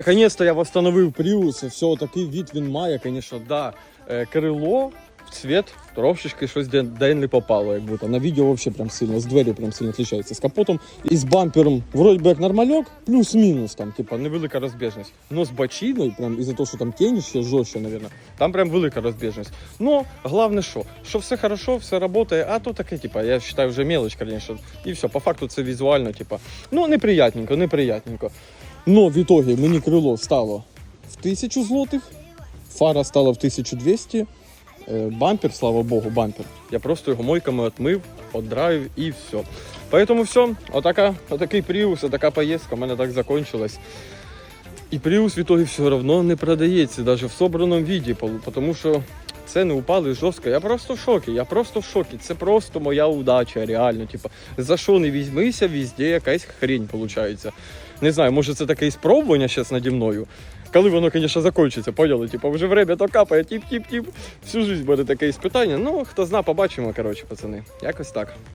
Наконец-то я восстановив Prius, все, такий від він має, звісно, да. Е, Крило в цвет трошечки щось де, де не попало, як будто. На відео вообще прям сильно, з двері прям сильно відрізняється. З капотом і з бампером, вроді би як нормальок, плюс-мінус, там, типа, невелика розбіжність. Но з бочиною, прям із-за того, що там тені ще жорстче, наверное, там прям велика розбіжність. Но головне що, що все хорошо, все працює, а то таке, типа, я вважаю, вже мелочь, конечно. І все, по факту це візуально, типа, ну, неприятненько, неприятненько. Но в итоге мені крило стало в 1000 злотих, фара стала в 1200, е, бампер, слава Богу, бампер. Я просто його мойками отмив, отдраїв і все. Поэтому все, отака, отакий Prius, отака поїздка, у мене так закончилась. І Prius в итоге все одно не продається, навіть в собраному віді, тому що ціни упали жорстко. Я просто в шокі, я просто в шокі. Це просто моя удача, реально. Типа, за що не візьмися, візде якась хрінь виходить. Не знаю, може це таке спробування зараз наді мною. Коли воно, звісно, закінчиться, поняли? Типу, вже время то капає, тіп-тіп-тіп. Всю жизнь буде таке іспитання. Ну, хто зна, побачимо, коротше, пацани. Якось так.